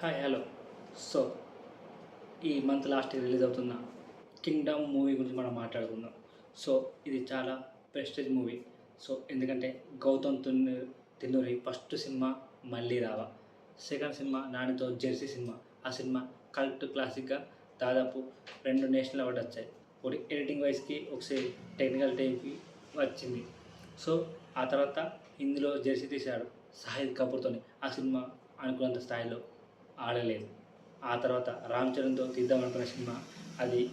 Hi hello so ఈ month last release అవుతున్న Kingdom movie గురించి మనం మాట్లాడుకుందాం. సో ఇది చాలా ప్రెస్టేజ్ మూవీ సో ఎందుకంటే గౌతమ్ తున్ను తిన్నూరి ఫస్ట్ సినిమా మళ్ళీ రావా. సెకండ్ సినిమా నానితో జెర్సీ సినిమా ఆ సినిమా కల్ట్ క్లాసిక్గా దాదాపు రెండు నేషనల్ అవార్డు వచ్చాయి. ఒకటి ఎడిటింగ్ వైజ్కి ఒకసారి టెక్నికల్ టైంకి వచ్చింది. సో ఆ తర్వాత ఇందులో జెర్సీ తీశాడు సాహిద్ కపూర్తోని. ఆ సినిమా అనుకున్నంత స్థాయిలో ఆడలేదు. ఆ తర్వాత రామ్ చరణ్తో తీద్దామనుకున్న సినిమా అది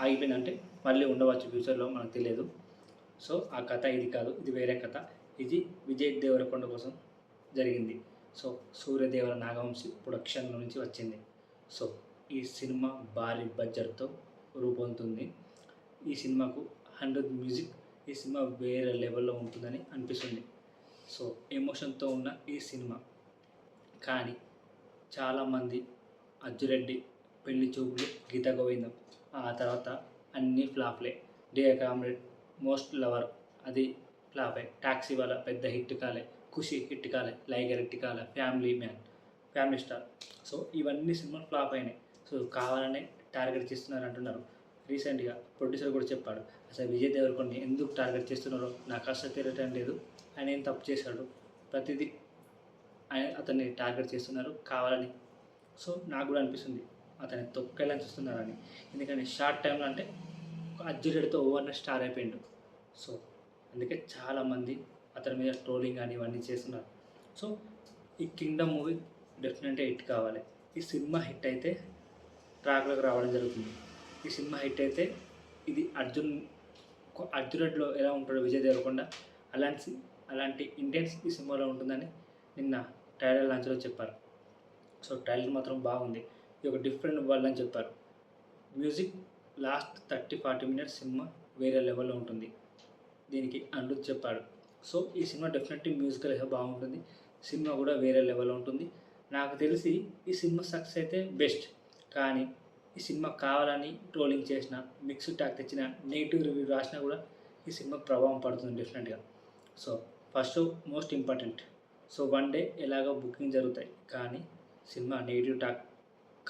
ఆగిపోయిందంటే మళ్ళీ ఉండవచ్చు ఫ్యూచర్లో మనకు తెలియదు. సో ఆ కథ ఇది కాదు ఇది వేరే కథ. ఇది విజయ్ దేవరకొండ కోసం జరిగింది. సో సూర్యదేవర నాగవంశి ప్రొడక్షన్ నుంచి వచ్చింది. సో ఈ సినిమా భారీ బడ్జెట్తో రూపొందుతుంది. ఈ సినిమాకు హండ్రెడ్ మ్యూజిక్ ఈ సినిమా వేరే లెవెల్లో ఉంటుందని అనిపిస్తుంది. సో ఎమోషన్తో ఉన్న ఈ సినిమా. కానీ చాలామంది అజ్జురెడ్డి పెళ్ళి చూపులు గీత గోవిందం ఆ తర్వాత అన్నీ ఫ్లాప్లే. డియర్ కామ్రేడ్ మోస్ట్ లవర్ అది ఫ్లాపే. టాక్సీ వాళ్ళ పెద్ద హిట్ కాలే ఖుషి హిట్ కాలే లైగర్ హిట్ కాలే Family Man Family Star. So ఇవన్నీ సినిమాలు ఫ్లాప్ అయినాయి. సో కావాలనే టార్గెట్ చేస్తున్నారు అంటున్నారు. రీసెంట్గా ప్రొడ్యూసర్ కూడా చెప్పాడు అసలు విజయ్ దేవరకొండని ఎందుకు టార్గెట్ చేస్తున్నారో నాకు అసలు తెలియటం లేదు. ఆయన ఏం తప్పు చేశాడు? ప్రతిదీ అతన్ని టార్గెట్ చేస్తున్నారు కావాలని. సో నాకు కూడా అనిపిస్తుంది అతన్ని తొక్కేయాలని చూస్తున్నారని. ఎందుకంటే షార్ట్ టైంలో అంటే ఒక అజ్జిరెడ్డితో ఓవర్న స్టార్ అయిపోయిండు. సో అందుకే చాలామంది అతని మీద ట్రోలింగ్ కానీ ఇవన్నీ చేస్తున్నారు. సో ఈ కింగ్డమ్ మూవీ డెఫినెట్గా హిట్ కావాలి. ఈ సినిమా హిట్ అయితే ట్రాక్లోకి రావడం జరుగుతుంది. ఈ సినిమా హిట్ అయితే ఇది అర్జున్ అర్జునెడ్లో ఎలా ఉంటాడో విజయ్ దేవరకొండ అలాంటి అలాంటి ఇంటెన్స్ ఈ సినిమాలో ఉంటుందని నిన్న టైలర్ లాంచ్లో చెప్పారు. సో టైలర్ మాత్రం బాగుంది. ఇది ఒక డిఫరెంట్ వరల్డ్ అని చెప్పారు. Music last thirty forty minutes cinema వేరే లెవెల్లో ఉంటుంది. దీనికి అనిరుద్ చెప్పాడు సో ఈ సినిమా డెఫినెట్లీ మ్యూజికల్ బాగుంటుంది. సినిమా కూడా వేరే లెవెల్లో ఉంటుంది. నాకు తెలిసి ఈ సినిమా సక్సెస్ అయితే బెస్ట్. కానీ ఈ సినిమా కావాలని ట్రోలింగ్ చేసిన మిక్స్ టాక్ తెచ్చిన నెగిటివ్ రివ్యూ రాసినా కూడా ఈ సినిమా ప్రభావం పడుతుంది డెఫినెట్గా. So first most important. So one day ఎలాగో బుకింగ్ జరుగుతాయి. కానీ సినిమా నెగిటివ్ టాక్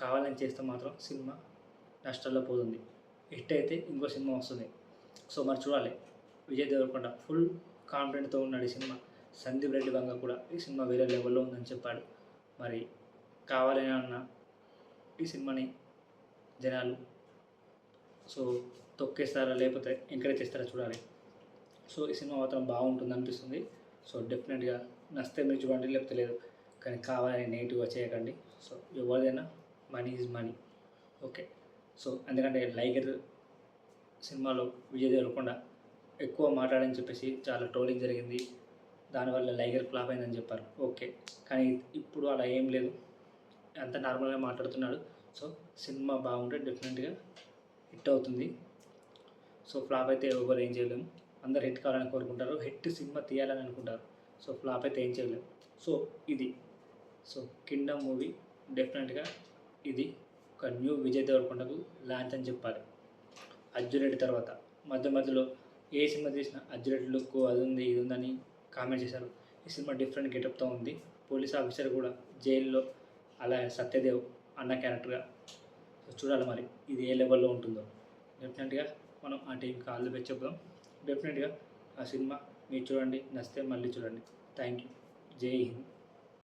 కావాలని చేస్తే మాత్రం సినిమా నష్టాల్లో పోతుంది. హిట్ అయితే ఇంకో సినిమా వస్తుంది. సో మరి చూడాలి. విజయ్ దేవరకొండ ఫుల్ కాన్ఫిడెంట్తో ఉన్నాడు ఈ సినిమా. సందీప్ రెడ్డి వంగ కూడా ఈ సినిమా వేరే లెవెల్లో ఉందని చెప్పాడు. మరి కావాలని అన్న ఈ సినిమాని జనాలు సో తొక్కేస్తారా లేకపోతే ఎంకరేజ్ చేస్తారా చూడాలి. సో ఈ సినిమా మాత్రం బాగుంటుంది అనిపిస్తుంది. సో డెఫినెట్గా నచ్చితే మీరు చూడండి లేకపోతే లేదు. కానీ కావాలని నెగిటివ్గా చేయకండి. సో ఎవరిదైనా money is money okay so ఎందుకంటే లైగర్ సినిమాలో విజయ్ దేవరకొండ ఎక్కువ మాట్లాడని చెప్పేసి చాలా ట్రోలింగ్ జరిగింది. దానివల్ల లైగర్ ఫ్లాప్ అయిందని చెప్పారు. ఓకే కానీ ఇప్పుడు అలా ఏం లేదు. అంత నార్మల్గా మాట్లాడుతున్నాడు. సో సినిమా బాగుంటే డెఫినెట్గా హిట్ అవుతుంది. సో ఫ్లాప్ అయితే ఎవరు ఏం చేయలేము. అందరు హిట్ కావాలని కోరుకుంటారు. హిట్ సినిమా తీయాలని అనుకుంటారు. సో ఫ్లాప్ అయితే ఏం చేయలేము సో ఇది. సో కింగ్డమ్ మూవీ డెఫినెట్గా ఇది ఒక న్యూ విజయ్ దేవరకొండకు లాంచ్ అని చెప్పాలి. అర్జునరెడ్డి తర్వాత. మధ్య మధ్యలో ఏ సినిమా తీసినా అర్జునరెడ్డి లుక్ అది ఉంది ఇది ఉందని కామెంట్ చేశారు. ఈ సినిమా డిఫరెంట్ గెటప్తో ఉంది. పోలీస్ ఆఫీసర్ కూడా జైల్లో అలా సత్యదేవ్ అన్న క్యారెక్టర్గా. చూడాలి మరి ఇది ఏ లెవెల్లో ఉంటుందో. డెఫినెట్గా మనం ఆ టీం కాళ్ళు పెట్టి చెప్దాం డెఫినెట్గా ఆ సినిమా మీరు చూడండి. నచ్చితే మళ్ళీ చూడండి. థ్యాంక్ యూ జై హింద్.